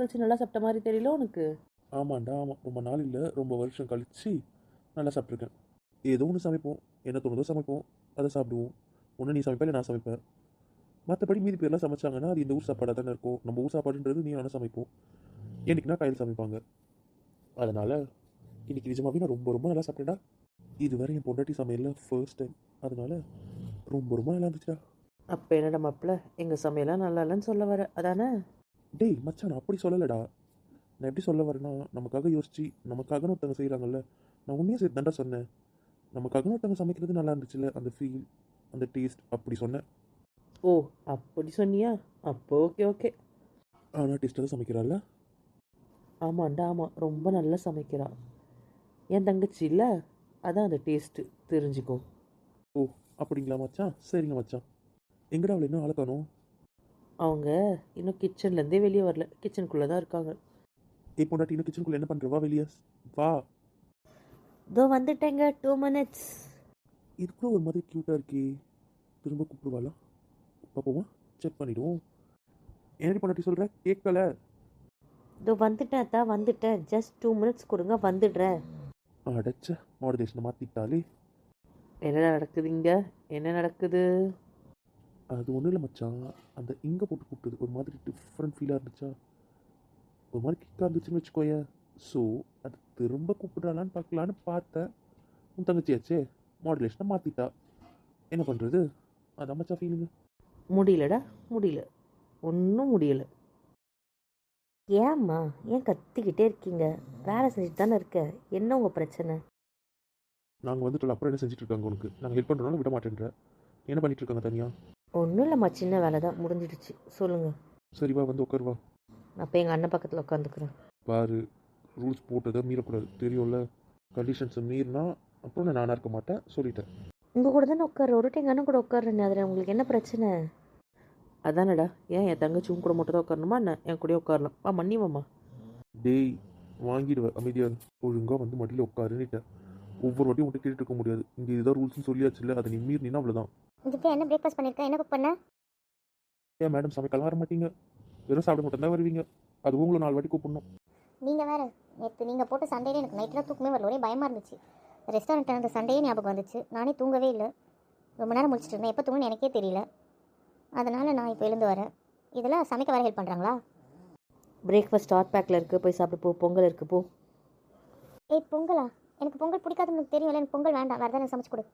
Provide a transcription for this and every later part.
கழிச்சு நல்லா சாப்பிட்ட மாதிரி தெரியல உனக்கு? ஆமாண்டா ஆமாம் ரொம்ப நாள் இல்லை. ரொம்ப வருஷம் கழிச்சு நல்லா சாப்பிட்ருக்கேன் ஏதோ ஒன்று சமைப்போம். என்ன தோணுதோ சமைப்போம். அதை சாப்பிடுவோம். ஒன்று நீ சமைப்ப இல்லை நான் சமைப்பேன் மற்றபடி மீதி பேர்லாம் சமைச்சாங்கன்னா அது இந்த ஊர் சாப்பாடாக தானே இருக்கும். நம்ம ஊர் சாப்பாடுன்றது நீ நானும் சமைப்போம் என்னைக்குன்னா கையில் சமைப்பாங்க. அதனால் இன்னைக்கு நிஜமாவே நான் ரொம்ப ரொம்ப நல்லா சாப்பிட்டேன்டா. இதுவரை என் பொண்டாட்டி சமையலில் ஃபர்ஸ்ட் டைம் அதனால ரொம்ப ரொம்ப நல்லா இருந்துச்சுடா. அப்போ என்னடா மாப்பிள்ள எங்கள் சமையலாம் நல்லா இல்லைன்னு சொல்ல வர. அதானே? டேய் மச்சான் நான் அப்படி சொல்லலடா. நான் எப்படி சொல்ல வரேன்னா நமக்காக யோசிச்சு நமக்காகன்னு ஒருத்தவங்க செய்கிறாங்கல்ல நான் உண்மையாக சரி தாண்டா சொன்னேன். நமக்காகன்னு ஒருத்தவங்க சமைக்கிறது நல்லா இருந்துச்சுல்ல அந்த ஃபீல் அந்த டேஸ்ட் அப்படி சொன்னேன். ஓ அப்படி சொன்னியா? அப்போ ஓகே ஓகே. ஆனால் டேஸ்ட்டாக தான் சமைக்கிறாள்ல? ஆமாண்டா ஆமாம் ரொம்ப நல்லா சமைக்கிறா. என் தங்கச்சி இல்லை? அதான் அந்த டேஸ்ட்டு தெரிஞ்சுக்கும். ஓ அப்படிங்களா மச்சான்? சரிங்க மச்சான். எங்கடா அவளை இன்னும் ஆளை காணோம்? அவங்க இன்னும் கிச்சன்லேருந்தே வெளியே வரல. கிச்சனுக்குள்ளே தான் இருக்காங்க. ஏ பொண்டாட்டி இன்னும் கிச்சனுக்குள்ளே என்ன பண்ணுற வா வெளியே. வா. இதோ வந்துட்டேங்க. டூ மினிட்ஸ் இது கூட ஒரு மாதிரி க்யூட்டாக இருக்கே. திரும்ப கூப்பிடுவாளா? பார்ப்போமா செக் பண்ணிவிடுவோம் என்னடி பொண்டாட்டி சொல்கிற கேட்கல இதோ வந்துட்டேன் தான் வந்துட்டேன். ஜஸ்ட் டூ மினிட்ஸ் கொடுங்க வந்துடுறேன். அடைச்ச. மாடுலேஷனை மாற்றிட்டாலே என்ன நடக்குது இங்கே? என்ன நடக்குது? அது ஒன்றும் இல்லை மச்சான். அந்த இங்கே போட்டு கூப்பிட்டது. ஒரு மாதிரி டிஃப்ரெண்ட் ஃபீலாக இருந்துச்சா? ஒரு மாதிரி கிக்காக இருந்துச்சுன்னு வச்சுக்கோயேன் ஸோ அது திரும்ப கூப்பிடுறாளான்னு பார்க்கலான்னு பார்த்தேன். உன் தங்கச்சியாச்சே? மாடுலேஷனை மாற்றிட்டா என்ன பண்ணுறது அதான் மச்சான் ஃபீலிங்கு முடியலடா. முடியல. ஒன்றும் முடியல. ஏம்மா ஏன் கத்திக்கிட்டே இருக்கீங்க? வேலை செஞ்சுட்டு தானே இருக்க? என்ன உங்கள் பிரச்சனை? நாங்கள் வந்துட்டோம் அப்புறம் என்ன செஞ்சுட்டு இருக்காங்க உனக்கு? நாங்கள் ஹெல்ப் பண்ணுறோம்னா விட மாட்டேன்ற. என்ன பண்ணிட்டு இருக்காங்க தனியாக ஒன்றும் இல்லைம்மா சின்ன வேலை தான் முடிஞ்சிடுச்சு. சொல்லுங்கள் சரி வா வந்து உட்காரு வா. அப்போ எங்கள் அண்ணன் பக்கத்தில் உட்காந்துக்கிறேன் பாரு ரூல்ஸ் போட்டதை மீறக்கூடாது. தெரியும்ல? கண்டிஷன்ஸை மீறினா அப்புறம் நான் நானாக இருக்க மாட்டேன் சொல்லிட்டேன். உங்கள் கூட தானே உட்கார ஒரு எங்கள் அண்ணன் கூட உட்காடுறேன் அதில் உங்களுக்கு என்ன பிரச்சனை? அதானடா ஏன் என் தங்கச்சி உன் கூட மட்டும் தான் உட்காரணுமா என்ன என் கூட உட்காரலாம் வா மன்னி மாமா. டேய் வாங்கிடுவேன் அமைதியாக ஒழுங்காக வந்து மடியில் உட்காருன்னுட்டேன் ஒவ்வொரு வாட்டியும் உன்கிட்ட கேட்டுட்டு இருக்க முடியாது. இங்கே இதுதான் ரூல்ஸ்னு சொல்லியாச்சுல்ல அதை நீ மீறினா அவ்வளோதான் இதுக்கு என்ன பிரேக்ஃபாஸ்ட் பண்ணியிருக்கேன் என்ன குக் பண்ண? ஏன் மேடம் சமைக்கலாம் வர மாட்டீங்க. வெறும் சாப்பிட மட்டும் தான் வருவீங்க. அது உங்களை நாலு வாட்டி கூப்பிடணும். நீங்கள் வேறு நேற்று நீங்கள் போட்ட சண்டையில எனக்கு நைட்டில் தூக்கமே வரல. ஒரே பயமாக இருந்துச்சு. ரெஸ்டாரண்ட் அந்த சண்டையே ஞாபகம் வந்துச்சு. நானே தூங்கவே இல்லை. ரொம்ப நேரம் முடிச்சிட்டு இருந்தேன். எப்போ தூங்கன்னு எனக்கே தெரியல. அதனால் நான் இப்போ எழுந்து வரேன். இதெல்லாம் சமைக்க வர ஹெல்ப் பண்ணுறாங்களா பிரேக்ஃபாஸ்ட் ஹாட் பேக்கில் இருக்குது போய் சாப்பிட்டு போ. பொங்கல் இருக்குது போ. ஏய் பொங்கலா? எனக்கு பொங்கல் பிடிக்காதுன்னு எனக்கு தெரியும்ல. எனக்கு பொங்கல் வேண்டாம். வேறு தான் சமைச்சு கொடு.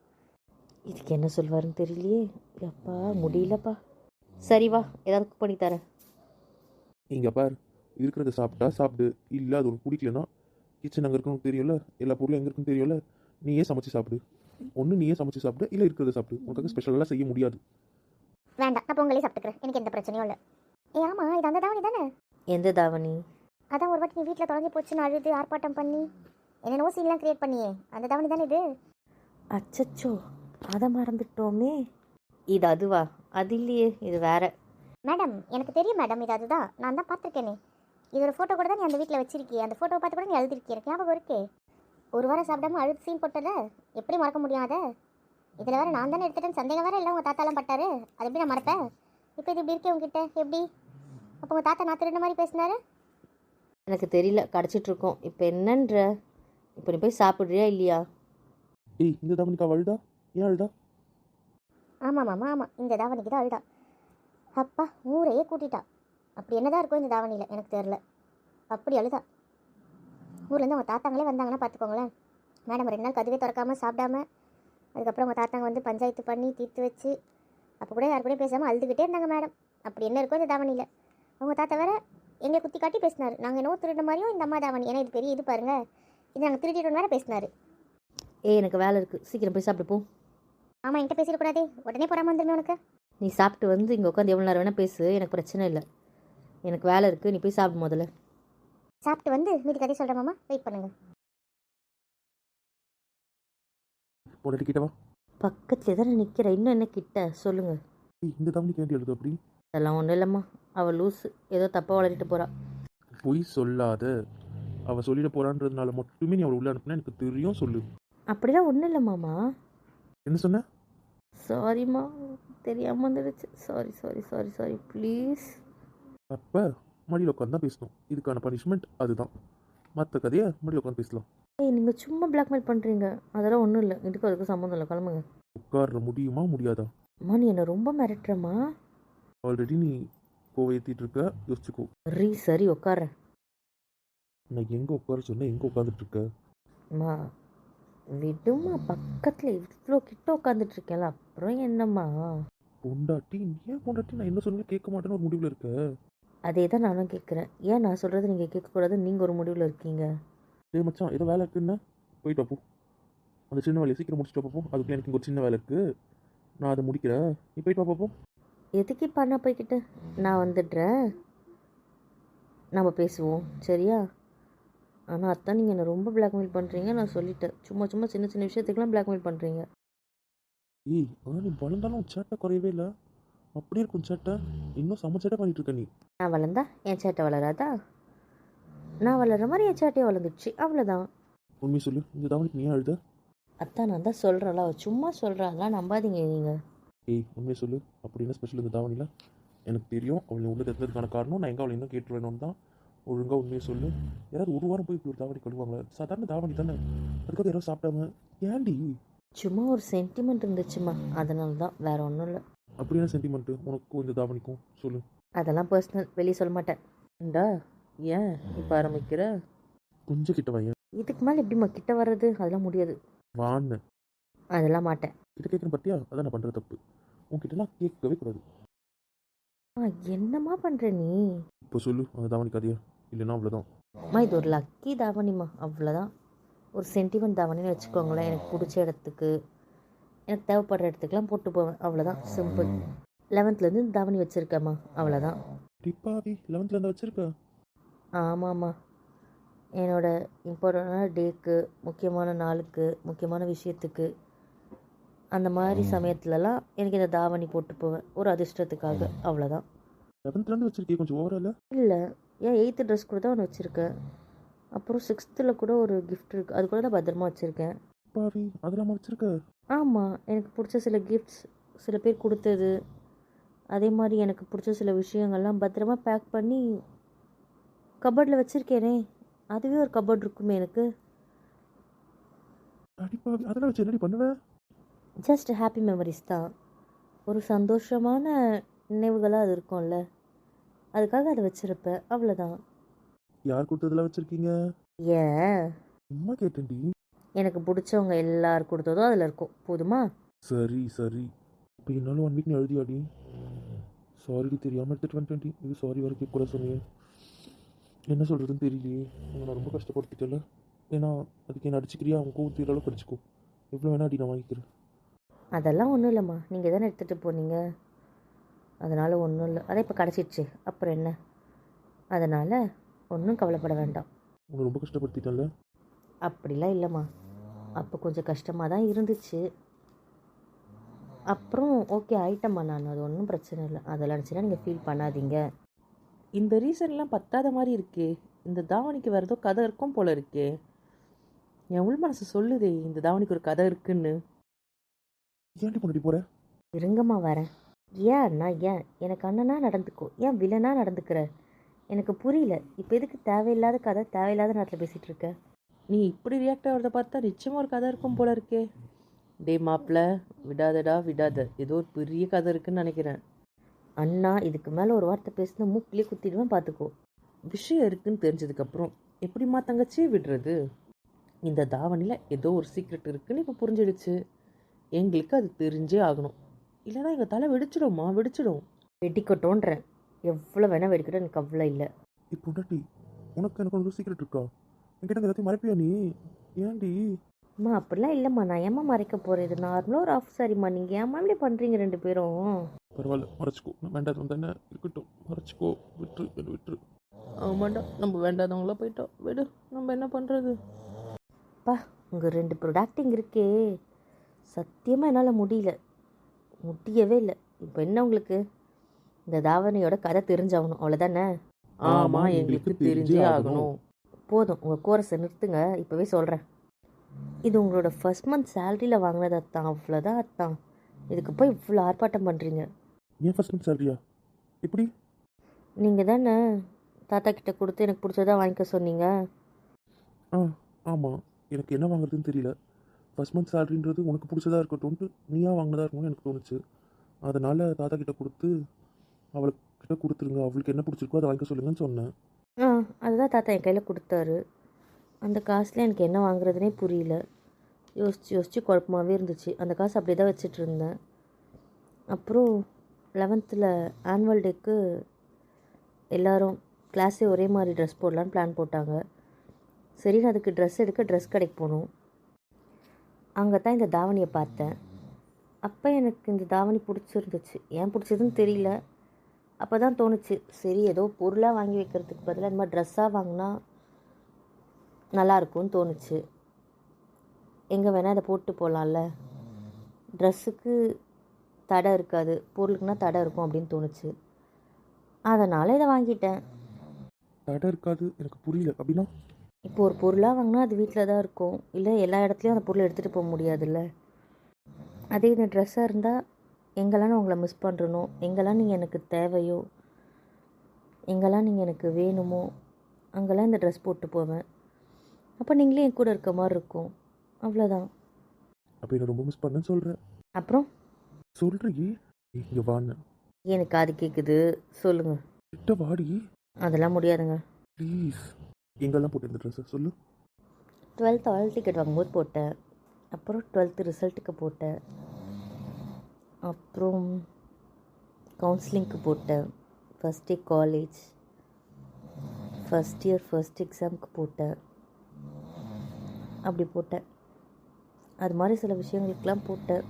இதுக்கு என்ன சொல்வாருன்னு தெரியலையே. எப்பா முடியலப்பா. சரி வா ஏதாவது குக் பண்ணி தரேன். இங்கே பார். இருக்கிறத சாப்பிட்டா சாப்பிடு. இல்லை அது உனக்கு பிடிக்கலனா கிச்சன் அங்கே இருக்குன்னு தெரியும்ல? எல்லா பொருளும் எங்கே இருக்குன்னு தெரியும்ல? நீயே சமைச்சு சாப்பிடு. ஒன்று நீயே சமைச்சு சாப்பிடு இல்லை இருக்கிறத சாப்பிடு. உனக்காக ஸ்பெஷலாக செய்ய முடியாது. வேண்டாம் நான் பொங்கலே சாப்பிட்டுக்கிறேன். எனக்கு எந்த பிரச்சனையும் இல்லை. ஏ ஆமாம் இது அந்த தாவணி தானே? எந்த தாவணி? அதான் ஒரு வாட்டி நீ வீட்டில் தொலைஞ்சு போச்சுன்னு அழுது ஆர்ப்பாட்டம் பண்ணி. என்னென்னவோ சீன்லாம் கிரியேட் பண்ணியே. அந்த தாவணி தானே இது? அச்சச்சோ. அதை மறந்துட்டோமே. இது அதுவா? அது இல்லையே இது வேற. மேடம் எனக்கு தெரியும் மேடம் இது அதுதான். நான் தான் பார்த்துருக்கேனே. இதோட ஃபோட்டோ கூட தான் நீ அந்த வீட்டில் வச்சிருக்கிய. அந்த ஃபோட்டோ பார்த்து கூட நீ எழுதிருக்கிய ஞாபகம் இருக்கே. ஒரு வாரம் சாப்பிடாம அழுது சீன் போட்டல? எப்படி மறக்க முடியாத இதில் வேற நான் தானே எடுத்துட்டேன்னு சந்தேகம் வேற இல்லை உங்கள் தாத்தாலாம் பட்டாரு. அது எப்படி நான் மறப்பேன்? இப்போ இது இப்படி இருக்கே உங்ககிட்ட எப்படி? அப்போ உங்கள் தாத்தா நான் திருந்த மாதிரி பேசினாரு? எனக்கு தெரியல கிடச்சிட்டு இருக்கோம். இப்போ என்னன்ற? இப்போ நீ போய் சாப்பிட்றியா இல்லையா? ஏய் இந்த தவணிக்கா அழுதா ஏன் அழுதா? ஆமாம் மாமா ஆமாம் இந்த தாவணிக்கு தான் அழுதா. அப்பா ஊரையே கூட்டிட்டா. அப்படி என்னதான் இருக்கும் இந்த தாவணியில்? எனக்கு தெரில அப்படி அழுதா. ஊர்லேருந்து அவங்க தாத்தாங்களே வந்தாங்கன்னா பார்த்துக்கோங்களேன் மேடம் ரெண்டு நாள் கதவே திறக்காமல் சாப்பிடாம அதுக்கப்புறம் அவங்க தாத்தாங்க வந்து பஞ்சாயத்து பண்ணி தீர்த்து வச்சு அப்போ கூட யார் கூடயும் பேசாமல் அழுதுகிட்டே இருந்தாங்க மேடம். அப்படி என்ன இருக்கும் இந்த தாவணியில்? அவங்க தாத்தா வேற எங்களை குத்தி காட்டி பேசினார். நாங்கள் என்னவோ திருடின மாதிரியும் இந்த அம்மா தாவணி. ஏன்னா இது பெரிய இது பாருங்கள் இது நாங்கள் திருடிட்டோம் வேறு பேசினார். ஏய் எனக்கு வேலை இருக்குது சீக்கிரம் போய் சாப்பிட்டு போ. ஆமாம் என்கிட்ட பேசிடக்கூடாதே உடனே போடாமல் வந்துருமே உனக்கு. நீ சாப்பிட்டு வந்து இங்கே உட்காந்து எவ்வளோ நேரம் வேணால் பேசு. எனக்கு பிரச்சனை இல்லை. எனக்கு வேலை இருக்குது நீ போய் சாப்பிடு முதல்ல. சாப்பிட்டு வந்து மீதி கதை சொல்கிறேன் மாமா. வெயிட் பண்ணுங்கள் பொண்டாட்டி கிட்ட வா. பக்கத்தில் தானே நிற்கிற இன்னும் என்ன கிட்ட? சொல்லுங்கள் இந்த தவணிக்கு ஏன்டி அழுது அப்படி? அதெல்லாம் ஒன்றும் இல்லைம்மா. அவள் லூஸு ஏதோ தப்பாக வளரிட்டு போகிறா பொய் சொல்லாத. அவள் சொல்லிட போறான்றதுனால மட்டுமே நீ அவளை உள்ள அனுப்புனா எனக்கு தெரியும் சொல்லு. அப்படிலாம் ஒன்றும் இல்லை மாமா. என்ன சொன்ன? சாரிம்மா தெரியாமல் வந்துடுச்சு. Sorry sorry sorry sorry please அப்போ மடியில் உட்காந்து தான் பேசணும். இதுக்கான பனிஷ்மெண்ட் அதுதான். மற்ற கதையை மடியில் உட்காந்து பேசலாம். ஏய் நீங்கள் சும்மா பிளாக்மெயில் பண்ணுறீங்க அதெல்லாம் ஒன்றும் இல்லை. இதுக்கு அதுக்கு சம்மந்தம் இல்லை. கிளம்புங்க. உட்கார முடியுமா முடியாதா? அம்மா நீ என்னை ரொம்ப மிரட்டுறம்மா. ஆல்ரெடி நீ கோவை ஏற்றிட்டு இருக்க. யோசிச்சுக்கோ. சரி சரி உட்காரேன் நான் எங்கே உட்கார சொன்னேன் எங்கே உட்காந்துட்டு இருக்க? அம்மா விடுமா பக்கத்தில் இவ்வளோ கிட்ட உட்காந்துட்டு இருக்கேன்ல அப்புறம் என்னம்மா? பொண்டாட்டி ஏன் பொண்டாட்டி? நான் என்ன சொன்னாலும் கேட்க மாட்டேன்னு ஒரு முடிவில் இருக்க. அதே தான் நானும் கேட்குறேன். ஏன் நான் சொல்கிறது நீங்கள் கேட்கக்கூடாது நீங்கள் ஒரு முடிவில் இருக்கீங்க. டேய் மச்சான் ஏதோ வேலை இருக்குன்னா? போயிட்டு வா போ அந்த சின்ன வேலையை சீக்கிரம் முடிச்சுட்டு வா போ அதுக்குள்ள எனக்கு ஒரு சின்ன வேலை இருக்குது நான் அதை முடிக்கிறேன். நீ போயிட்டு வா பாப்போம் எதுக்கு இப்போ அண்ணா போய்கிட்டு நான் வந்துடுறேன். நம்ம பேசுவோம் சரியா? ஆனால் அத்தான் நீங்கள் என்னை ரொம்ப பிளாக்மெயில் பண்ணுறீங்க நான் சொல்லிட்டேன். சும்மா சும்மா சின்ன சின்ன விஷயத்துக்கெல்லாம் பிளாக்மெயில் பண்ணுறீங்க ஏய் ஆனால் நீ வளர்ந்தாலும் சேட்டை குறையவே இல்லை. அப்படியே இருக்கும் சேட்டை. இன்னும் செம்ம சேட்டை பண்ணிட்டு இருக்க நீ. நான் வளர்ந்தா என் சேட்டை வளராதா? நான் வளர்ற மாதிரி என் சேட்டையை வளர்ந்துடுச்சு. அவ்வளோதான் உண்மையை சொல்லு. இந்த தாவணிக்கு நீ அழுத? அத்தான் நான் தான் சொல்கிறேன்ல சும்மா அதெல்லாம் நம்பாதீங்க நீங்கள் ஏய் உண்மையை சொல்லு. அப்படி என்ன ஸ்பெஷல் இந்த தாவணியில் எனக்கு தெரியும். அவளை உள்ள தெரிஞ்சதுக்கான காரணம். நான் எங்கே அவளை இன்னும் கேட்டு வேணும்னு தான் ஒழுங்காக உண்மையை சொல்லு. யாராவது ஒரு வாரம் போய் இப்படி ஒரு தாவணி கழுவாங்களே சாதாரண தாவணி தானே. அதுக்காக யாராவது சாப்பிட்டாம ஏன்டி? சும்மா ஒரு சென்டிமெண்ட் இருந்துச்சுமா அதனால தான் வேற ஒன்றும் இல்லை. அப்படி என்ன சென்டிமெண்ட்டு உனக்கும் இந்த தாவணிக்கும். சொல்லு. அதெல்லாம் பர்சனல் வெளியே சொல்ல மாட்டேன். ஏண்டா ஏன் இப்போ ஆரம்பிக்கிற? கொஞ்சம் கிட்ட வையன். இதுக்கு மேலே எப்படிம்மா கிட்ட வர்றது? அதெல்லாம் முடியாது. வான்னு. அதெல்லாம் மாட்டேன். கிட்ட கேட்குறேன் பார்த்தியா அதான் நான் பண்ணுற தப்பு. உன்கிட்டலாம் கேட்கவே கூடாது. ஆ என்னம்மா பண்ணுற நீ? இப்போ சொல்லு. அந்த தாவணி கதையா இல்லைன்னா அவ்வளோதான் அம்மா இது ஒரு லக்கி தாவணிம்மா அவ்வளோதான் ஒரு சென்டிமெண்ட் தாவணின்னு வச்சுக்கோங்களேன். எனக்கு பிடிச்ச இடத்துக்கு எனக்கு தேவைப்படுற இடத்துக்குலாம் போட்டு போவேன். அவ்வளோதான் சிம்பிள் லெவன்த்லேருந்து இந்த தாவணி வச்சுருக்கேம்மா அவ்வளோதான் டிப்பாவி லெவன்த்தில் இருந்தா வச்சிருக்க? ஆமாம்மா என்னோட இம்பார்ட்டண்டான டேக்கு முக்கியமான நாளுக்கு முக்கியமான விஷயத்துக்கு அந்த மாதிரி சமயத்துலலாம் எனக்கு இந்த தாவணி போட்டு போவேன். ஒரு அதிர்ஷ்டத்துக்காக. அவ்வளோதான் லெவன்த்லேருந்து வச்சிருக்கே கொஞ்சம் ஓவரா இல்லை இல்லை. ஏன் எயித்து ட்ரெஸ் கூட தான் ஒன்று வச்சுருக்கேன். அப்புறம் சிக்ஸ்த்தில் கூட ஒரு gift இருக்குது அது கூட தான் பத்திரமா வச்சுருக்கேன். டிப்பாவி அதெல்லாம் வச்சிருக்க? ஆமாம் எனக்கு பிடிச்ச சில கிஃப்ட்ஸ் சில பேர் கொடுத்தது. அதே மாதிரி எனக்கு பிடிச்ச சில விஷயங்கள்லாம் பத்திரமா பேக் பண்ணி கபோர்டில் வச்சுருக்கேனே. அதுவே ஒரு கபோர்ட் இருக்குமே எனக்கு. அடிப்பாவி அதெல்லாம் வச்சு என்னடி பண்ணுவேன் ஜஸ்ட் ஹாப்பி மெமரிஸ் தான். ஒரு சந்தோஷமான நினைவுகளாக அது இருக்கும்ல. அதுக்காக அதை வச்சுருப்பேன் அவ்வளோதான் யார் கொடுத்ததெல்லாம் வச்சிருக்கீங்க? ஏன்? சும்மா கேட்டேன்டி. எனக்கு பிடிச்சவங்க எல்லார் கொடுத்ததும் அதில் இருக்கும். போதுமா? சரி சரி. இப்போ என்னாலும் ஒன் வீக் நீ எழுதியாடி. சாரிடி தெரியாமல் எடுத்துட்டு வந்துட்டேன்டி. இது சாரி வரைக்கும் கூட சொன்னியே என்ன சொல்கிறதுன்னு தெரியலையே. நான் ரொம்ப கஷ்டப்படுத்திட்டல ஏன்னா அதுக்கு என்ன அடிச்சுக்கிறியா? அவங்க கோவம் தீர அளவுக்கு அடிச்சுக்கோ. எவ்வளோ வேணா அடி நான் வாங்கிக்கிறேன். அதெல்லாம் ஒன்றும் இல்லைம்மா. நீங்கள் தானே எடுத்துகிட்டு போனீங்க? அதனால் ஒன்றும் இல்லை. அதை இப்போ கிடச்சிடுச்சு. அப்புறம் என்ன? அதனால் ஒன்றும் கவலைப்பட வேண்டாம். உங்களை ரொம்ப கஷ்டப்படுத்திட்டேன்ல? அப்படிலாம் இல்லைம்மா. அப்போ கொஞ்சம் கஷ்டமாக தான் இருந்துச்சு. அப்புறம் ஓகே ஆயிட்டம்மா நான். அது ஒன்றும் பிரச்சனை இல்லை. அதெல்லாம் நினச்சினா நீங்கள் ஃபீல் பண்ணாதீங்க. இந்த ரீசன்லாம் பத்தாத மாதிரி இருக்கே. இந்த தாவணிக்கு வேறு ஏதோ கதை இருக்கும் போல இருக்கே. என் உள் மனசு சொல்லுதே இந்த தாவணிக்கு ஒரு கதை இருக்குன்னு. ஏன்டி பண்ணி போகிற இருங்கம்மா வரேன். ஏன் அண்ணா ஏன்? எனக்கு அண்ணனா நடந்துக்கோ. ஏன் வில்லனாக நடந்துக்கிற? எனக்கு புரியல. இப்போ எதுக்கு தேவையில்லாத கதை தேவையில்லாத நேரத்தில் பேசிகிட்டு இருக்க? நீ இப்படி ரியாக்ட் ஆகிறத பார்த்தா நிச்சயமாக ஒரு கதை இருக்கும் போல இருக்கே. டே மாப்பிள்ள விடாதடா விடாத. ஏதோ ஒரு பெரிய கதை இருக்குன்னு நினைக்கிறேன். அண்ணா இதுக்கு மேலே ஒரு வார்த்தை பேசினா மூக்கிலே குத்திடுவேன் பார்த்துக்கோ விஷயம் இருக்குன்னு தெரிஞ்சதுக்கப்புறம் எப்படிம்மா தங்கச்சியை விடுறது? இந்த தாவணியில் ஏதோ ஒரு சீக்ரெட் இருக்குன்னு இப்போ புரிஞ்சிடுச்சு. எங்களுக்கு அது தெரிஞ்சே ஆகணும். இல்லைன்னா எங்கள் தலை வெடிச்சிடும்மா வெடிச்சிடும். வெடிக்கட்டோன்றேன் எவ்வளோ வேணால் வெடிக்கட்டும் எனக்கு அவ்வளோ இல்லை. இப்போ பொண்டாட்டி உனக்கு எனக்கு ஒரு சீக்கிரட் இருக்கா? என்கிட்ட எல்லாத்தையும் மறைப்பியா நீ? ஏன்டி? அம்மா அப்படிலாம் இல்லைம்மா. நான் ஏம்மா மறைக்க போகிறேன் இது நார்மலாக ஒரு ஆஃப் சாரிம்மா. நீங்கள் ஏம்மா இப்படி பண்ணுறீங்க ரெண்டு பேரும்? பரவாயில்ல மறைச்சிக்கோ. நான் வேண்டாது வந்தேன்னு இருக்கட்டும். மறைச்சிக்கோ. விட்டுரு விட்டுரு. ஆமாண்டா நம்ம வேண்டாதவங்கள போயிட்டோம். விடு நம்ம என்ன பண்ணுறது பா உங்கள் ரெண்டு ப்ரொடக்டிங் இருக்கே. சத்தியமாக என்னால் முடியல. முடியவே இல்லை. இப்போ என்ன உங்களுக்கு? இந்த தாவணியோட கதை தெரிஞ்சாகணும் அவ்வளோதானே ஆமா, எங்களுக்கு தெரிஞ்சே ஆகணும். போதும் உங்கள் கோரஸை நிறுத்துங்க. இப்போவே சொல்கிறேன் இது உங்களோட ஃபர்ஸ்ட் மந்த் சேலரியில் வாங்கினது அத்தான் அவ்வளோதான் அத்தான். இதுக்கு போய் இவ்வளோ ஆர்ப்பாட்டம் பண்ணுறீங்க ஏன் ஃபர்ஸ்ட் மந்த் சேலரியா எப்படி நீங்கள் தானே? தாத்தா கிட்ட கொடுத்து எனக்கு பிடிச்சதா வாங்கிக்க சொன்னீங்க. ஆ ஆமாம் எனக்கு என்ன வாங்குறதுன்னு தெரியல. ஃபஸ்ட் மந்த் சேலரின்றது உனக்கு பிடிச்சதாக இருக்கட்டும்ட்டு நீயா வாங்கினதாக இருக்கணும்னு எனக்கு தோணுச்சு. அதனால் தாத்தா கிட்ட கொடுத்து அவளுக்கிட்ட கொடுத்துருங்க. அவளுக்கு என்ன பிடிச்சிருக்கோ அதை வாங்கிக்க சொல்லுங்கன்னு சொன்னேன். ஆ அதுதான் தாத்தா என் கையில் கொடுத்தாரு. அந்த காசில் எனக்கு என்ன வாங்குறதுனே புரியல. யோசிச்சு யோசிச்சு குழப்பமாகவே இருந்துச்சு. அந்த காசு அப்படியே தான் வச்சுட்டு இருந்தேன். அப்புறம் லெவன்த்தில் ஆனுவல் டேக்கு எல்லோரும் கிளாஸே ஒரே மாதிரி ட்ரெஸ் போடலான்னு பிளான் போட்டாங்க. சரி நான் அதுக்கு ட்ரெஸ் எடுக்க ட்ரெஸ் கடைக்கு போனோம். அங்கே தான் இந்த தாவணியை பார்த்தேன். அப்போ எனக்கு இந்த தாவணி பிடிச்சிருந்துச்சு. ஏன் பிடிச்சதுன்னு தெரியல. அப்போ தான் தோணுச்சு சரி ஏதோ பொருளாக வாங்கி வைக்கிறதுக்கு பதிலாக இந்த மாதிரி ட்ரெஸ்ஸாக வாங்கினா நல்லாயிருக்கும்னு தோணுச்சு. எங்கே வேணால் அதை போட்டு போகலாம்ல ட்ரெஸ்ஸுக்கு தடை இருக்காது. பொருளுக்குனா தடை இருக்கும் அப்படின்னு தோணுச்சு. அதனால் இதை வாங்கிட்டேன். தடை இருக்காது. எனக்கு புரியல. அப்படின்னா? இப்போ ஒரு பொருளாக வாங்கினா அது வீட்டில் தான் இருக்கும். இல்லை எல்லா இடத்துலையும் அந்த பொருளை எடுத்துகிட்டு போக முடியாதுல்ல? அதே இந்த ட்ரெஸ்ஸாக இருந்தால் எங்கெல்லாம் நான் உங்களை மிஸ் பண்ணுறனோ எங்கெல்லாம் நீங்கள் எனக்கு தேவையோ எங்கெல்லாம் நீங்கள் எனக்கு வேணுமோ அங்கெல்லாம் இந்த ட்ரெஸ் போட்டு போவேன். அப்போ நீங்களே என் கூட இருக்க மாதிரி இருக்கும். அவ்வளோதான் அப்போ என்ன ரொம்ப மிஸ் பண்ணேன்னு சொல்கிறேன் அப்புறம்? சொல்கிறீ இங்கே வான்னு. எனக்கு காது கேட்குது சொல்லுங்கள் கிட்ட வாடி. அதெல்லாம் முடியாதுங்க. ப்ளீஸ் எங்கெல்லாம் போட்டிருந்த ட்ரெஸ்ஸு சொல்லு. டுவெல்த் ஆல் டிக்கெட் வாங்கும்போது போட்டேன். அப்புறம் டுவெல்த்து ரிசல்ட்டுக்கு போட்டேன். அப்புறம் கவுன்சிலிங்க்கு போட்டேன். First year college first year first எக்ஸாமுக்கு போட்டேன். அப்படி போட்டேன். அது மாதிரி சில விஷயங்களுக்கெலாம் போட்டேன்.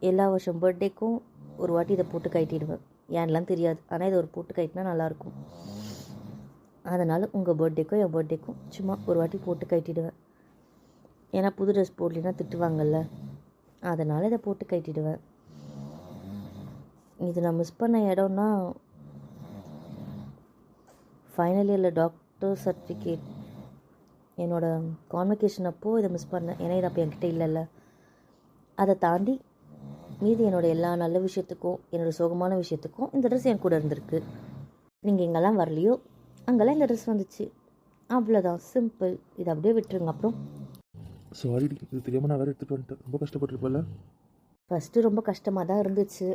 எல்லா வருஷம் பர்த்டேக்கும் ஒரு வாட்டி இதை போட்டு கட்டிடுவேன். ஏன்லாம் தெரியாது. ஆனால் இதை ஒரு போட்டு கட்டினா நல்லாயிருக்கும். அதனால் உங்கள் பர்த்டேக்கும் என் பர்த்டேக்கும் சும்மா ஒரு வாட்டி போட்டு கட்டிடுவேன். ஏன்னா புது ட்ரெஸ் போடலைன்னா திட்டுவாங்கல்ல. அதனால் இதை போட்டு கட்டிடுவேன். இது நான் மிஸ் பண்ண இடம்னா ஃபைனல் இயரில் டாக்டர் சர்டிஃபிகேட் என்னோட கான்வெகேஷன் அப்போது இதை மிஸ் பண்ணேன். ஏன்னா இது அப்போ என்கிட்ட இல்லைல்ல. அதை தாண்டி மீதி என்னோடய எல்லா நல்ல விஷயத்துக்கும் என்னோடய சோகமான விஷயத்துக்கும் இந்த ட்ரெஸ் என் கூட இருந்திருக்கு. நீங்கள் எங்கெல்லாம் வரலையோ? அங்கெல்லாம் இந்த ட்ரெஸ் வந்துச்சு. அவ்வளோதான் சிம்பிள் இதை அப்படியே விட்டுருங்க. அப்புறம் சாரி இது தெரியாமல் நான் வேறு எடுத்துகிட்டு வந்துட்டேன். ரொம்ப கஷ்டப்பட்டுருப்பல ஃபஸ்ட்டு ரொம்ப கஷ்டமாக தான் இருந்துச்சு.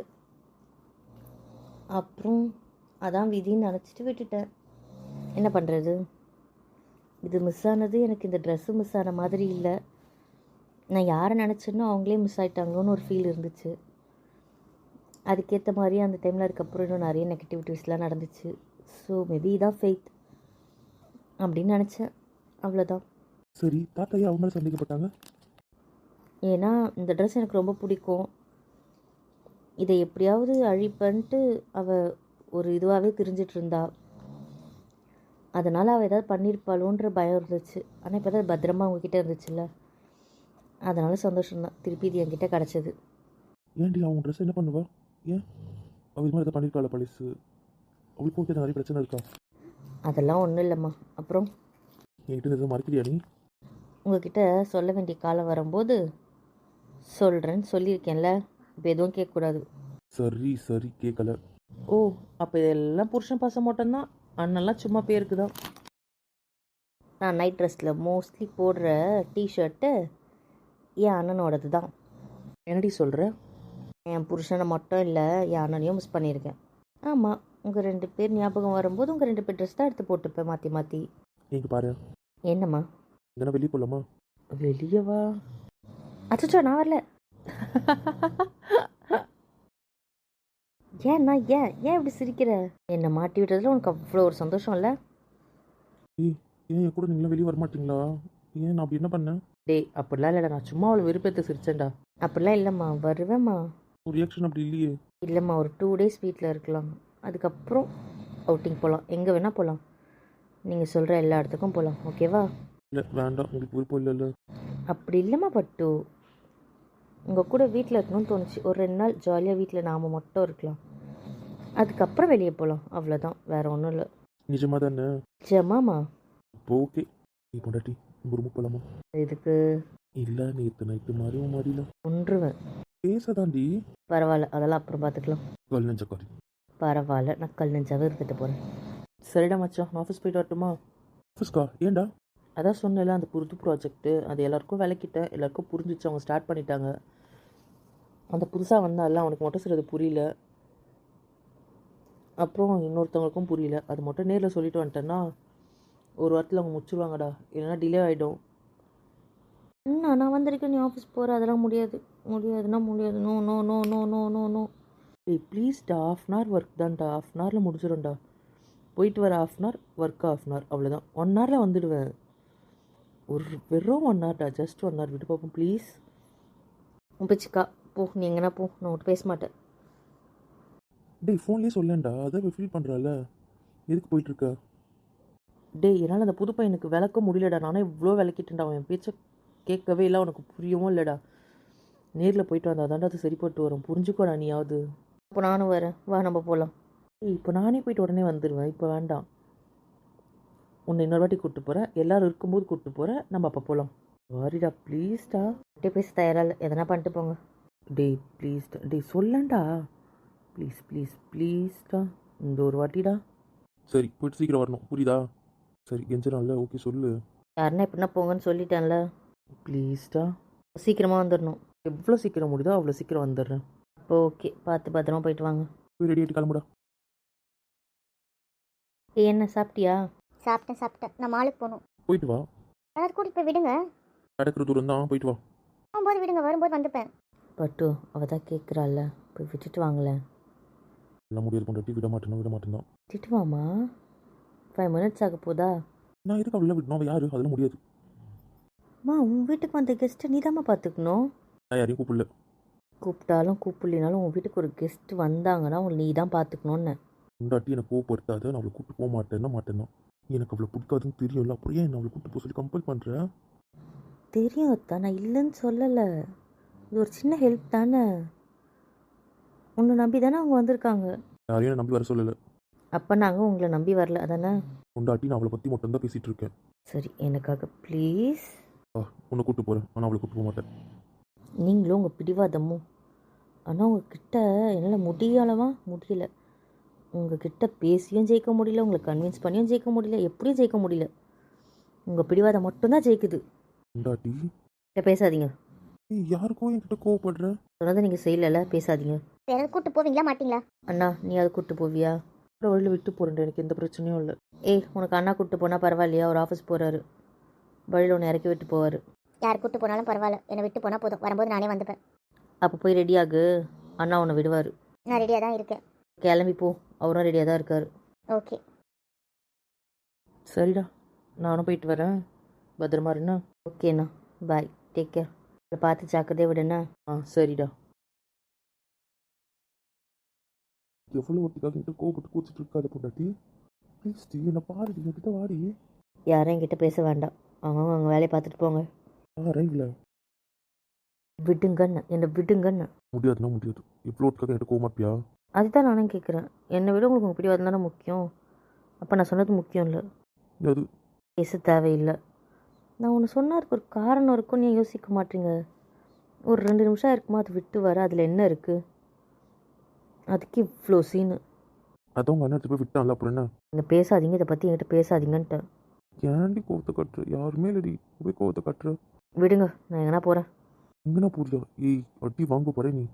அப்புறம் அதான் விதின்னு நினச்சிட்டு விட்டுட்டேன். என்ன பண்ணுறது இது மிஸ் ஆனது. எனக்கு இந்த ட்ரெஸ்ஸு மிஸ் ஆன மாதிரி இல்லை. நான் யாரை நினச்சேனோ அவங்களே மிஸ் ஆயிட்டாங்களோன்னு ஒரு ஃபீல் இருந்துச்சு. அதுக்கேற்ற மாதிரி அந்த டைமில் அதுக்கப்புறம் இன்னும் நிறைய நெகட்டிவிட்டிஸ்லாம் நடந்துச்சு. ஸோ மேபி இதான் ஃபெய்த் அப்படின்னு நினச்சேன். அவ்வளோதான் சரி தாத்தா அவங்க சந்தேகப்பட்டாங்க? ஏன்னா இந்த ட்ரெஸ் எனக்கு ரொம்ப பிடிக்கும். இதை எப்படியாவது அழிப்பன்ட்டு அவள் ஒரு இதுவாகவே திரிஞ்சிட்டு இருந்தா. அதனால் அவள் ஏதாவது பண்ணியிருப்பாளோன்ற பயம் இருந்துச்சு. ஆனால் இப்போ தான் பத்திரமா உங்ககிட்ட இருந்துச்சுல்ல? அதனால் சந்தோஷம்தான் திருப்பி இது என்கிட்ட கிடச்சிது. ஏன்டி அவங்க ட்ரெஸ் என்ன பண்ணுவா? ஏன்? அவள் இது மாதிரி பண்ணியிருக்காள பழசு அவளுக்கு ஓகே நிறைய பிரச்சனை இருக்கா? அதெல்லாம் ஒன்றும் இல்லைம்மா. அப்புறம்? என்கிட்ட எதுவும் மறைக்கிறியா நீ? உங்ககிட்ட சொல்ல வேண்டிய காலம் வரும்போது சொல்கிறேன்னு சொல்லியிருக்கேன்ல. இப்போ எதுவும் கேட்கக்கூடாது. சரி சரி கேட்கல. ஓ அப்போ இதெல்லாம் புருஷன் பாசம் மட்டும்தான். அண்ணெல்லாம் சும்மா பேருக்கு தான் நான் நைட் ட்ரெஸ்ஸில் மோஸ்ட்லி போடுற டிஷர்ட்டு என் அண்ணனோடது தான் என்னடி சொல்கிற என் புருஷனை மட்டும் இல்லை என் அண்ணனையும் மிஸ் பண்ணியிருக்கேன். ஆமாம் உங்கள் ரெண்டு பேர் ஞாபகம் வரும்போது உங்கள் ரெண்டு பேர் ட்ரெஸ் தான் எடுத்து போட்டுப்பேன் மாற்றி மாற்றி நீங்கள் பாரு. என்னம்மா? எங்கன்னா வெளியே போகலாமா வெளியே வா. அச்சோ நான் வரல. ஏன்னா ஏன் ஏன் இப்படி சிரிக்கிற? என்னை மாட்டி விட்டதில் உனக்கு அவ்வளோ ஒரு சந்தோஷம் இல்லை? ஏய் ஏன் கூட நீங்களாம் வெளியே வரமாட்டீங்களா? ஏன் நான் அப்படி என்ன பண்ணேன்? டேய் அப்படிலாம் இல்லைடா நான் சும்மா அவளை விருப்பத்தை சிரிச்சேன்டா. அப்படிலாம் இல்லைம்மா வருவேம்மா. ஒரு ரியாக்ஷன் அப்படி இல்லையே. இல்லைம்மா ஒரு டூ டேஸ் வீட்டில் இருக்கலாம். அதுக்கப்புறம் அவுட்டிங் போகலாம் எங்கே வேணால் போகலாம் நீங்கள் சொல்கிற எல்லா இடத்துக்கும் போகலாம் ஓகேவா இல்லை வேண்டாம். உங்களுக்கு விருப்பம் இல்லைல்ல அப்படி இல்லைம்மா பட்டு. உங்கள் கூட வீட்டில் இருக்கணும்னு தோணுச்சு. ஒரு ரெண்டு நாள் ஜாலியாக வீட்டில் நாம் மட்டும் இருக்கலாம். அதுக்கப்புறம் வெளியே போகலாம் அவ்வளோதான் வேறு ஒன்றும் இல்லை. நிஜமாக தானே? ஜமாமா ஓகே நீ பொண்டாட்டி ரூமுக்கு போகலாமா இதுக்கு இல்லை நேற்று நைட்டு மாதிரி உன் மாதிரில ஒன்றுவேன். பேசதாண்டி. பரவாயில்ல. அதெல்லாம் அப்புறம் பார்த்துக்கலாம் கல் நெஞ்சக்காரி. பரவாயில்ல. நான் கல் நெஞ்சாவே இருந்துட்டு போகிறேன் சரிடா மச்சான் நான் ஆஃபீஸ் போயிட்டு வரட்டுமா? ஆஃபீஸ்க்கா ஏன்டா? அதான் சொன்னேன்ல அந்த புது ப்ராஜெக்ட்டு அது எல்லாருக்கும் விளக்கிட்டேன். எல்லாருக்கும் புரிஞ்சிச்சு அவங்க ஸ்டார்ட் பண்ணிட்டாங்க. அந்த புதுசாக வந்தால அவனுக்கு மட்டும் சிலது புரியல. அப்புறம் இன்னொருத்தவங்களுக்கும் புரியல. அது மட்டும் நேரில் சொல்லிட்டு வந்துட்டேன்னா ஒரு வாரத்தில் அவங்க முடிச்சிருவாங்கடா. இல்லைன்னா டிலே ஆகிடும் என்ன நான் வந்திருக்கேன் நீ ஆஃபீஸ் போகிற அதெல்லாம் முடியாது. முடியாதுன்னா முடியாது. No no no no no no no டேய் ப்ளீஸ்டா ஆஃப் அன் ஹவர் ஒர்க் தான்டா ஆஃப் அன் ஹவரில் முடிச்சிடும்டா போயிட்டு வர half an hour work half an hour அவ்வளோதான் ஒன் ஹவரில் வந்துடுவேன். ஒரு வெறும் ஒன் ஹவர்டா ஜஸ்ட் ஒன் ஹவர் விட்டு பார்ப்போம் ப்ளீஸ் பிச்சுக்கா போ நீ எங்கன்னா போ நான் உன்கிட்ட பேச மாட்டேன். டேய் ஃபோன்லேயே சொல்லேன்டா அதை ஃபீல் பண்ணுறால எதுக்கு போயிட்டுருக்க? டேய் என்னால் அந்த புது பையனுக்கு விளக்க முடியலடா. நானே இவ்வளோ விளக்கிட்டேன்டா அவன் என் பேச்சை கேட்கவே இல்லை அவனுக்கு புரியவும் இல்லைடா. நேரில் போயிட்டு வந்தா தான்டா அது சரிப்பட்டு வரும். புரிஞ்சுக்கோடா நீயாவது. அப்போ நானும் வரேன் வா நம்ம போகலாம் ஏய் இப்போ நானே போயிட்டு உடனே வந்துடுவேன் இப்போ வேண்டாம். உன்னை இன்னொரு வாட்டி கூப்பிட்டு போகிறேன் எல்லோரும் இருக்கும்போது கூப்பிட்டு போகிறேன் நம்ம அப்போ போகலாம் சாரிடா ப்ளீஸ்டா அப்படியே பேச தயாரா இல்லை? எதனா பண்ணிட்டு போங்க. டேய் ப்ளீஸ்டா டேய் சொல்லண்டா. ப்ளீஸ் ப்ளீஸ் ப்ளீஸ்டா இந்த ஒரு வாட்டிடா. சரி போயிட்டு சீக்கிரம் வரணும். புரியுதா? சரி கெஞ்சனால ஓகே சொல்லு. யாருன்னா எப்படின்னா போங்கன்னு சொல்லிட்டேன்ல. ப்ளீஸ்டா சீக்கிரமாக வந்துடணும் எவ்வளோ சீக்கிரம் முடியுதோ அவ்வளோ சீக்கிரம் வந்துடுறேன். ஓகே பார்த்து பத்திரமா போயிட்டு வாங்க. ரெடி ஆகிட்டு கிளம்புடா. என்ன சாப்பிட்டியா? சாப்பிட்டேன் சாப்பிட்டேன். நான் மாலுக்கு போகணும். போயிட்டு வா. யாராவது கூட்டிகிட்டு போய் விடுங்க. நடக்கிற தூரம் தான் போயிட்டு வா. போகும்போது விடுங்க வரும்போது வந்துப்பேன். பட்டு அவள் தான் கேட்குறாள்ல போய் விட்டுட்டு வாங்களேன். எல்லாம் முடியாது கொண்டாட்டி விட மாட்டேன் விட மாட்டேன் விட்டுட்டு வாமா ஃபைவ் மினிட்ஸ் ஆக போதா? நான் எதுக்கு அவளை விடணும்? அவள் யாரு? அதெல்லாம் முடியாது. அம்மா உன் வீட்டுக்கு வந்த கெஸ்ட்டை நீ தாம்மா பார்த்துக்கணும்? நான் யாரையும் கூப்பிடல. கூப்பிட்டாலும் கூப்பிடலினாலும் உன் வீட்டுக்கு ஒரு கெஸ்ட் வந்தாங்கன்னா உங்களை நீ தான் பார்த்துக்கணுன்னு கொண்டாட்டி எனக்கு கோவப்படுத்தாத நான் அவளை கூப்பிட்டு போக மாட்டேன்னா மாட்டேன் தான் எனக்கு அவளை பிடிக்காதுன்னு தெரியும்ல அப்புறம் ஏன் அவளை கூப்பிட்டு போக சொல்லி கம்பல் பண்ணுறேன் தெரியும் அத்தா நான் இல்லைன்னு சொல்லலை. இது ஒரு சின்ன ஹெல்ப் தானே. உன்னை நம்பி தானே அவங்க வந்திருக்காங்க. யாரையும் நம்பி வர சொல்லலை. அப்போ நாங்கள் உங்களை நம்பி வரல அதானே? கொண்டாட்டி நான் அவளை பற்றி மட்டும் தான் பேசிகிட்டு இருக்கேன். சரி எனக்காக ப்ளீஸ் உன்னை கூப்பிட்டு போகிறேன் ஆனால் அவளை கூப்பிட்டு போக மாட்டேன். நீங்களும் உங்கள் பிடிவாதமும். ஆனால் உங்ககிட்ட என்னால் முடியலவா முடியல. உங்ககிட்ட பேசியும் ஜெயிக்க முடியல உங்களை கன்வின்ஸ் பண்ணியும் ஜெயிக்க முடியல எப்படியும் ஜெயிக்க முடியல. உங்கள் பிடிவாதம் மட்டும்தான் ஜெயிக்குது. கிட்ட பேசாதீங்க. நீ யாருக்கோ என்கிட்ட கோவப்படுற? சொன்னதை நீங்கள் செய்யலைல்ல பேசாதீங்க. யாராவது கூப்பிட்டு போவீங்களா மாட்டீங்களா? அண்ணா நீ அதை கூப்பிட்டு போவியா? அப்புறம் வழியில் விட்டு போகிறேன் எனக்கு எந்த பிரச்சனையும் இல்லை. ஏய் உனக்கு அண்ணா கூப்பிட்டு போனால் பரவாயில்லையா? ஒரு ஆஃபீஸ் போகிறாரு வழியில் ஒன்று இறக்கி விட்டு போவார். யார் கூப்பிட்டு போனாலும் பரவாயில்ல. என்னை விட்டு போனால் போதும். வரும்போது நானே வந்துப்பேன். அப்போ போய் ரெடியாகு அண்ணா உன்னை விடுவார். நான் ரெடியாக தான் இருக்கேன். கிளம்பி போ. அவரும் ரெடியாக தான் இருக்கார். ஓகே. சரிடா. நானும் போயிட்டு வரேன். பத்திரமா இருண்ணா. ஓகேண்ணா பாய் டேக் கேர் பார்த்து ஜாக்கிரதையா விடுண்ணா. ஆ சரிடா. எவ்வளோ ஒருத்திக்காக என்கிட்ட கோவப்பட்டு கூச்சிட்டு இருக்காத பொண்டாட்டி? ப்ளீஸ் டி என்னை பாருடி என்கிட்ட வாடி. யாரும் என்கிட்ட பேச வேண்டாம். அவங்க அவங்க வேலையை பார்த்துட்டு போங்க. ஆ ரைட்ல விடுங்கண்ணா என்னை விடுங்கண்ணா. முடியாதுன்னா முடியாது. இவ்வளோ ஒருத்திக்காக என்கிட்ட கோவ மாட்டியா அதுதான் நானும் கேட்குறேன் என்னை விட உங்களுக்கு உங்கள் பிடிவாதம் தானே முக்கியம்? அப்போ நான் சொன்னது முக்கியம் இல்லை. அது பேச தேவையில்லை. நான் ஒன்று சொன்னதுக்கு ஒரு காரணம் இருக்கும்னு ஏன் யோசிக்க மாட்டீங்க? ஒரு ரெண்டு நிமிஷம் இருக்குமா அது விட்டு வர? அதில் என்ன இருக்குது அதுக்கு இவ்வளோ சீனு அதான் உங்கள் அண்ணன் போய் விட்டான்ல அப்புறம் என்ன? நீங்கள் பேசாதீங்க இதை பற்றி என்கிட்ட பேசாதீங்கன்ட்டேன். ஏன்டி கோவத்தை கட்டுற? யாருமே இல்லடி. போய் கோவத்தை கட்டுற? விடுங்க நான் எங்கன்னா போகிறேன் எங்கன்னா புரியல ஏய் அடி வாங்க போகிறேன் நீ.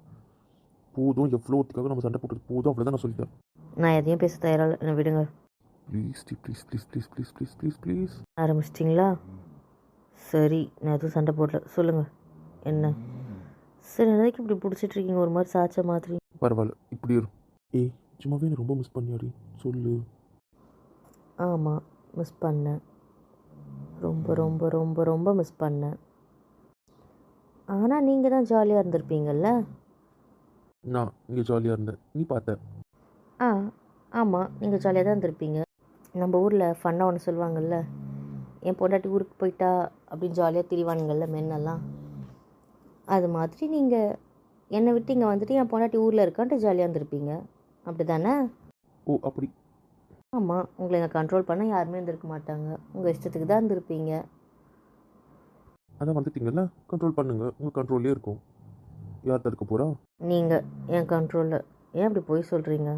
போதும் எவ்வளோ ஒருத்திக்காக நம்ம சண்டை போட்டது? போதும் அவ்வளோதான் நான் சொல்லிட்டேன். நான் எதையும் பேச தயாரில்லை என்னை விடுங்க. Please D please please please please please please please ஆரம்பிச்சிட்டிங்களா? சரி நான் எதுவும் சண்டை போடல. சொல்லுங்கள் என்ன? சரி என்னதுக்கு இப்படி பிடிச்சிட்டு இருக்கீங்க? ஒரு மாதிரி சாச்ச மாதிரி. பரவாயில்ல இப்படி இரு. ஏய் சும்மாவே என்ன ரொம்ப மிஸ் பண்ணியாடி. சொல்லு. ஆமாம் மிஸ் பண்ணேன். ரொம்ப ரொம்ப ரொம்ப ரொம்ப மிஸ் பண்ணேன். ஆனால் நீங்கள் தான் ஜாலியாக இருந்திருப்பீங்கல்ல? நான் இங்கே ஜாலியாக இருந்தேன். நீ பார்த்த? ஆ ஆமாம் நீங்கள் ஜாலியாக தான் இருந்திருப்பீங்க. நம்ம ஊரில் ஃபன்னாக ஒன்று சொல்லுவாங்கல்ல என் பொண்டாட்டி ஊருக்கு போயிட்டா அப்படின்னு ஜாலியாக திரிவானுங்கள்ல மென்னெல்லாம். அது மாதிரி நீங்கள் என்னை விட்டு இங்கே வந்துட்டு என் பொண்டாட்டி ஊரில் இருக்கான்ட்டு ஜாலியாக இருந்திருப்பீங்க. அப்படி தானே ஓ அப்படி. ஆமாம் உங்களை இங்கே கண்ட்ரோல் பண்ண யாருமே இருந்திருக்க மாட்டாங்க. உங்கள் இஷ்டத்துக்கு தான் இருந்திருப்பீங்க. அதான் வந்துட்டீங்கல்ல? கண்ட்ரோல் பண்ணுங்க. உங்கள் கண்ட்ரோல்லே இருக்கும். யார் தடுக்க போகிறா நீங்கள் என் கண்ட்ரோலில் ஏன் அப்படி போய் சொல்கிறீங்க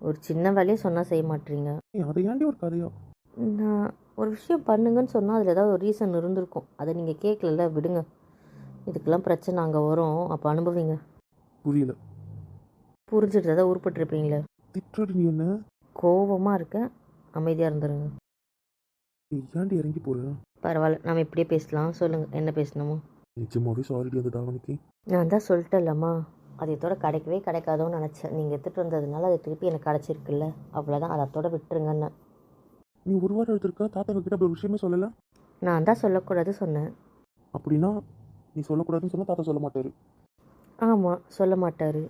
ஒரு சின்ன வேலையை சொன்னால் செய்ய மாட்டீங்க. அதை ஏன்டி ஒரு கதையா? நான் ஒரு விஷயம் பண்ணுங்கன்னு சொன்னால் அதில் ஏதாவது ஒரு ரீசன் இருந்திருக்கும். அதை நீங்கள் கேட்கல விடுங்க. இதுக்கெல்லாம் பிரச்சனை அங்கே வரும். அப்போ அனுபவிங்க. புரியல. புரிஞ்சுட்டு தான் உருப்பட்டிருப்பீங்களே? திட்டுறது நீ என்ன? கோவமாக இருக்கேன். அமைதியாக இருந்துருங்க. ஏன்டி இறங்கி போற? பரவாயில்ல நம்ம இப்படியே பேசலாம். சொல்லுங்கள் என்ன பேசணுமோ? நிஜமாவே சாரிடி அந்த தாவணிக்கு நான் தான் சொல்லிட்டேன்லம்மா. அது இதோட கிடைக்கவே கிடைக்காதோன்னு நினச்சேன். நீங்கள் எடுத்துகிட்டு வந்ததுனால அது திருப்பி எனக்கு கிடச்சிருக்குல்ல. அவ்வளோதான் அதை அதோட விட்டுருங்கன்னு. நீ ஒரு வாரம் எடுத்திருக்க தாத்தா கிட்ட அப்படி ஒரு விஷயமே சொல்லல? நான் தான் சொல்லக்கூடாது சொன்னேன். அப்படின்னா நீ சொல்லக்கூடாதுன்னு சொன்னா தாத்தா சொல்ல மாட்டாரு. ஆமாம் சொல்ல மாட்டார்.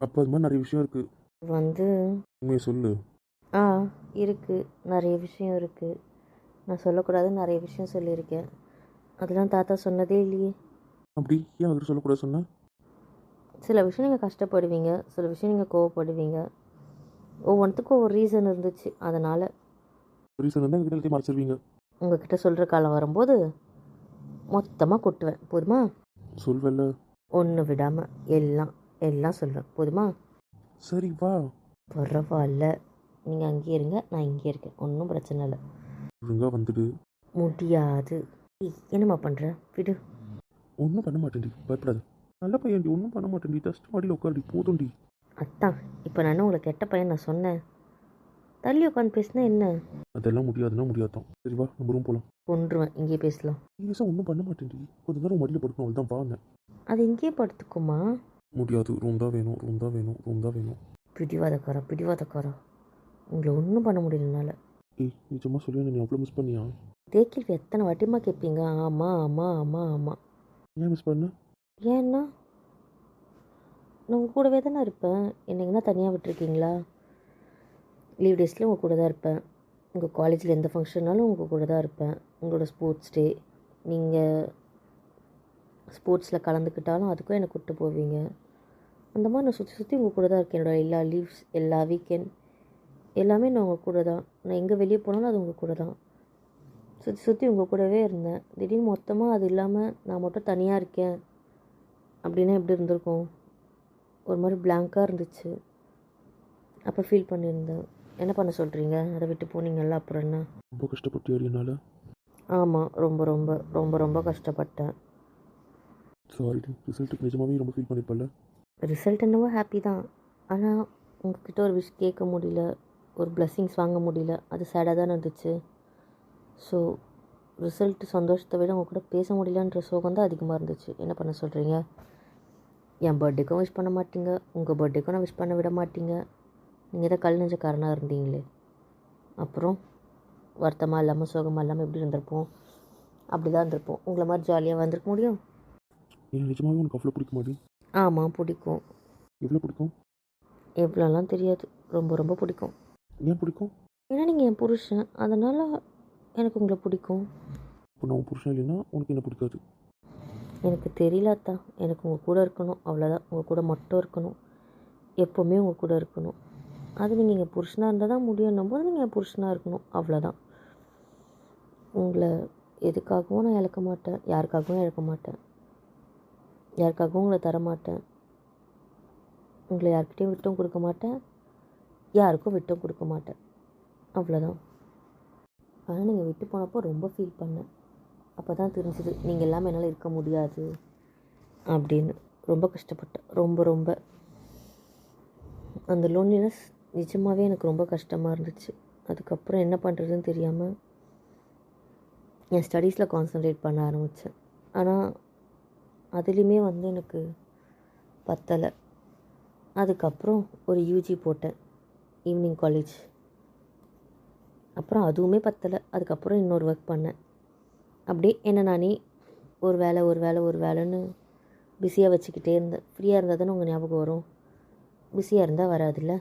அப்போ அது மாதிரி நிறைய விஷயம் இருக்கு. வந்து உண்மையை சொல்லு. ஆ இருக்குது நிறைய விஷயம் இருக்குது நான் சொல்லக்கூடாதுன்னு நிறைய விஷயம் சொல்லியிருக்கேன். அதெல்லாம் தாத்தா சொன்னதே இல்லையே. அப்படி ஏன் அவர்கிட்ட சொல்லக்கூடாது சொன்ன? சில விஷயம் நீங்கள் கஷ்டப்படுவீங்க சில விஷயம் நீங்கள் கோவப்படுவீங்க. ஒவ்வொன்றுத்துக்கும் ஒவ்வொரு ரீசன் இருந்துச்சு அதனால். ரீசன் வந்து எங்ககிட்ட எல்லாத்தையும் மறைச்சிருவீங்க. உங்ககிட்ட சொல்கிற காலம் வரும்போது மொத்தமாக கொட்டுவேன் போதுமா? சொல்வல்ல. ஒன்று விடாமல் எல்லாம் எல்லாம் சொல்லுவேன் போதுமா? சரி வா. பரவாயில்ல நீங்கள் அங்கேயே இருங்க நான் இங்கே இருக்கேன். ஒன்றும் பிரச்சனை இல்லை. ஒழுங்கா வந்துடு. முடியாது. ஏய், என்னம்மா பண்ணுற விடு. ஒன்றும் பண்ண மாட்டேன்டி. பயப்படாத. நல்ல பையன்டி. ஒன்றும் பண்ண மாட்டேன்டி. ஜஸ்ட் மாடியில் உட்காருடி போதும்டி. அத்தான். இப்போ நான் உங்களை கெட்ட பையன் நான் சொன்னேன். தள்ளி உட்காந்து பேசினா என்ன? அதெல்லாம் முடியாதுன்னா முடியாதான் சரி வா நம்ம ரூம் போகலாம் கொன்றுவேன். இங்கேயே பேசலாம். சீரியஸாக ஒன்றும் பண்ண மாட்டேன்டி. கொஞ்ச நேரம் மடியில் படுக்கணும். அவள் தான் வாங்க அது இங்கேயே படுத்துக்குமா? முடியாது. ரூம் தான் வேணும். ரூம் தான் வேணும். ரூம் தான் வேணும். பிடிவாதக்காரா பிடிவாதக்காரா. உங்களை ஒன்றும் பண்ண முடியலனால ஏய் நிஜமாக சொல்லி நீ அவ்வளோ மிஸ் பண்ணியா? இதே கேள்வி எத்தனை வாட்டிமா கேட்பீங்க ஆமாம் ஆமாம் ஆமாம் ஆமாம் ஏன் மிஸ் பண்ண? ஏன்னா நான் உங்கள் கூடவே தானே இருப்பேன். என்னங்கன்னா தனியாக விட்டுருக்கீங்களா? லீவ் டேஸில் உங்கள் கூட தான் இருப்பேன். உங்கள் காலேஜில் எந்த ஃபங்க்ஷன்னாலும் உங்கள் கூட தான் இருப்பேன். உங்களோட ஸ்போர்ட்ஸ் டே நீங்கள் ஸ்போர்ட்ஸில் கலந்துக்கிட்டாலும் அதுக்கும் என்னை கூப்பிட்டு போவீங்க. அந்த மாதிரி நான் சுற்றி சுற்றி உங்கள் கூட தான் இருக்கேன். என்னோட எல்லா லீவ்ஸ் எல்லா வீக்கெண்ட் எல்லாமே நான் உங்கள் கூட தான். நான் எங்கே வெளியே போனாலும் அது உங்கள் கூட தான். சுற்றி சுற்றி உங்கள் கூடவே இருந்தேன். திடீர்னு மொத்தமாக அது இல்லாமல் நான் மட்டும் தனியாக இருக்கேன். அப்படின்னா எப்படி இருந்திருக்கும்? ஒரு மாதிரி பிளாங்காக இருந்துச்சு. அப்போ ஃபீல் பண்ணியிருந்தேன். என்ன பண்ண சொல்கிறீங்க அதை விட்டு போனீங்கல்ல அப்புறம் என்ன? ரொம்ப கஷ்டப்பட்டு என்னால ஆமாம் ரொம்ப ரொம்ப ரொம்ப ரொம்ப கஷ்டப்பட்டேன். சாரி ரிசல்ட்டுக்கு நிஜமாவே ரொம்ப ஃபீல் பண்ணிப்பல ரிசல்ட் என்னவோ ஹாப்பி தான். ஆனால் உங்ககிட்ட ஒரு விஷ் கேட்க முடியல. ஒரு blessings வாங்க முடியல. அது சேடாக தானே இருந்துச்சு. ஸோ ரிசல்ட் சந்தோஷத்தை விட உங்க கூட பேச முடியலன்ற சோகம் தான் அதிகமாக இருந்துச்சு. என்ன பண்ண சொல்கிறீங்க என் பர்த்டேக்கும் விஷ் பண்ண மாட்டீங்க. உங்கள் பர்த்டேக்கும் நான் விஷ் பண்ண விட மாட்டீங்க. நீங்கள் தான் கல் நெஞ்சக்காரனாக இருந்தீங்களே. அப்புறம் வருத்தமாக இல்லாமல் சோகமாக இல்லாமல் எப்படி இருந்திருப்போம்? அப்படி தான் இருந்திருப்போம். உங்களை மாதிரி ஜாலியாக வந்திருக்க முடியும்? நிஜமாவே உனக்கு அவ்வளோ பிடிக்க மாட்டேன் ஆமாம் பிடிக்கும். எவ்வளோ பிடிக்கும்? எவ்வளோலாம் தெரியாது. ரொம்ப ரொம்ப பிடிக்கும். ஏன் பிடிக்கும்? ஏன்னா நீங்கள் என் புருஷன். அதனால் எனக்கு உங்களை பிடிக்கும். இப்போ நான் உன் புருஷன் இல்லைன்னா உனக்கு என்ன பிடிக்காது? எனக்கு தெரியல அத்தா. எனக்கு உங்கள் கூட இருக்கணும். அவ்வளோதான் உங்கள் கூட மட்டும் இருக்கணும். எப்போவுமே உங்கள் கூட இருக்கணும். அது நீங்கள் எங்கள் புருஷனாக இருந்தால் தான் முடியும்னும் போது நீங்கள் என் புருஷனாக இருக்கணும். அவ்வளோதான் உங்களை எதுக்காகவும் நான் இழக்க மாட்டேன். யாருக்காகவும் இழக்க மாட்டேன். யாருக்காகவும் உங்களை தர மாட்டேன் உங்களை யார்கிட்டையும் விட்டும் கொடுக்க மாட்டேன். யாருக்கும் விட்டும் கொடுக்க மாட்டேன். அவ்வளோதான் ஆனால் நீங்கள் விட்டு போனப்போ ரொம்ப ஃபீல் பண்ணேன். அப்போ தான் தெரிஞ்சுது நீங்கள் இல்லாமல் என்னால் இருக்க முடியாது அப்படின்னு. ரொம்ப கஷ்டப்பட்டேன். ரொம்ப ரொம்ப. அந்த லோன்லினஸ் நிஜமாகவே எனக்கு ரொம்ப கஷ்டமாக இருந்துச்சு. அதுக்கப்புறம் என்ன பண்ணுறதுன்னு தெரியாமல் என் ஸ்டடீஸில் கான்சன்ட்ரேட் பண்ண ஆரம்பித்தேன் ஆனால் அதுலேயுமே வந்து எனக்கு பத்தலை. அதுக்கப்புறம் ஒரு யூஜி போட்டேன். ஈவினிங் காலேஜ் அப்புறம் அதுவுமே பத்தலை. அதுக்கப்புறம் இன்னொரு ஒர்க் பண்ணேன். அப்படியே என்ன நானே ஒரு வேலை ஒரு வேலை ஒரு வேலைன்னு பிஸியாக வச்சுக்கிட்டே இருந்தேன். ஃப்ரீயாக இருந்தால் தானே உங்கள் ஞாபகம் வரும்? பிஸியாக இருந்தால் வராதுல்ல?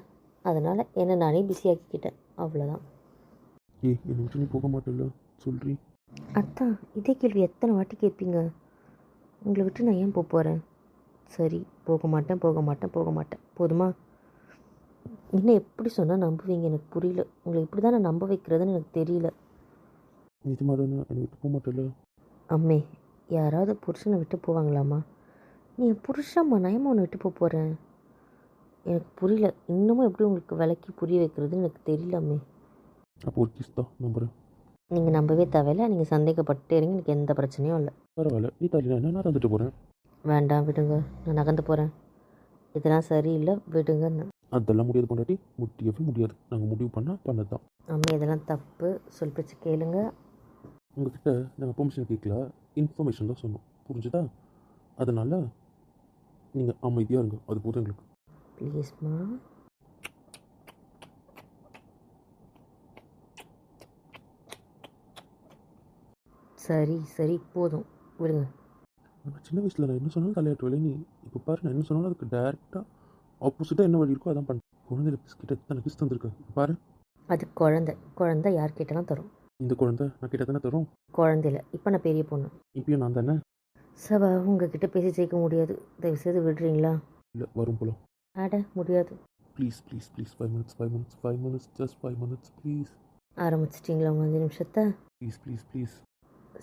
அதனால் என்ன நானே பிஸியாக்கிக்கிட்டேன் அவ்வளோதான் ஏய் என்னை போக மாட்டேல்ல? சொல்றி. அத்தான் இதே கேள்வி எத்தனை வாட்டி கேட்பீங்க? உங்களை விட்டு நான் ஏன் போக போகிறேன் சரி போக மாட்டேன் போக மாட்டேன் போக மாட்டேன். போதுமா? இன்னும் எப்படி சொன்னால் நம்புவீங்க? எனக்கு புரியல. உங்களை இப்படி தான் நான் நம்ப வைக்கிறதுன்னு எனக்கு தெரியல. நிஜமாக தானே என்னை விட்டு போக மாட்டேல்ல? அம்மே யாராவது புருஷனை விட்டு போவாங்களாம்மா? நீ என் புருஷம்மா நான் ஏம்மா உன்னை விட்டு போக போகிறேன் எனக்கு புரியல. இன்னமும் எப்படி உங்களுக்கு விளக்கி புரிய வைக்கிறதுன்னு எனக்கு தெரியலமே அப்போ ஒரு கிஸ் தான். நம்புறேன். நீங்கள் நம்பவே தேவையில்ல. நீங்கள் சந்தேகப்பட்டே இருங்க. எனக்கு எந்த பிரச்சனையும் இல்லை. பரவாயில்ல. நீ என்ன நான் தந்துட்டு போகிறேன் வேண்டாம் விடுங்க. நான் நகர்ந்து போகிறேன் இதெல்லாம் சரியில்லை. விடுங்க அதெல்லாம் முடியாது பொண்டாட்டி. முடியவே முடியாது. நாங்கள் முடிவு பண்ணால் பண்ணது தான் அம்மா இதெல்லாம் தப்பு. சொல் பேச்சு கேளுங்க. உங்ககிட்ட நாங்கள் பெர்மிஷன் கேட்கல இன்ஃபர்மேஷன் தான் சொன்னோம். புரிஞ்சுதா? அதனால் நீங்கள் அமைதியாக இருங்க. அது போதும் எங்களுக்கு. ப்ளீஸ்மா சரி சரி. போதும். விடுங்க. சின்ன வயசில் நான் என்ன சொன்னாலும் தலையாட்டு வேலை நீ. இப்போ பாரு நான் என்ன சொன்னாலும் அதுக்கு டேரெக்டாக ஆப்போசிட்டாக என்ன வழி இருக்கோ அதான் பண்ண குழந்தைல கிட்ட தனக்கு கிஸ் தந்திருக்க பாரு. அது குழந்தை. குழந்தை யார் கேட்டாலும் தரும்? இந்த குழந்தை நான் கிட்ட தானே தரும்? குழந்தையில. இப்போ நான் பெரிய பொண்ணு. இப்பயும் நான் தானே? சபா உங்ககிட்ட பேசி ஜெயிக்க முடியாது. தயவுசெய்து விடுறீங்களா? இல்லை வரும் போலாம் அட முடியாது. Please please please five minutes five minutes five minutes just five minutes please ஆரம்பிச்சிட்டிங்களா உங்கள் அஞ்சு நிமிஷத்தை? ப்ளீஸ் ப்ளீஸ் ப்ளீஸ்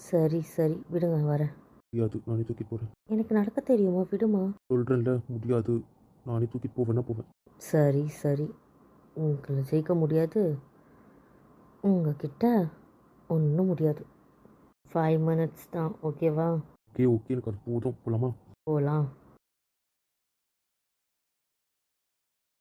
சரி சரி. விடுங்க வரேன். முடியாது. நானே தூக்கிட்டு போகிறேன் எனக்கு நடக்க தெரியுமா? விடுமா? சொல்கிறேன்ல முடியாது. நானே தூக்கிட்டு போவேன்னா போவேன். சரி சரி. உங்களை ஜெயிக்க முடியாது. உங்ககிட்ட ஒன்றும் முடியாது. ஃபைவ் மினிட்ஸ் தான் ஓகேவா ஓகே ஓகே எனக்கு அது போதும். போகலாமா போகலாம்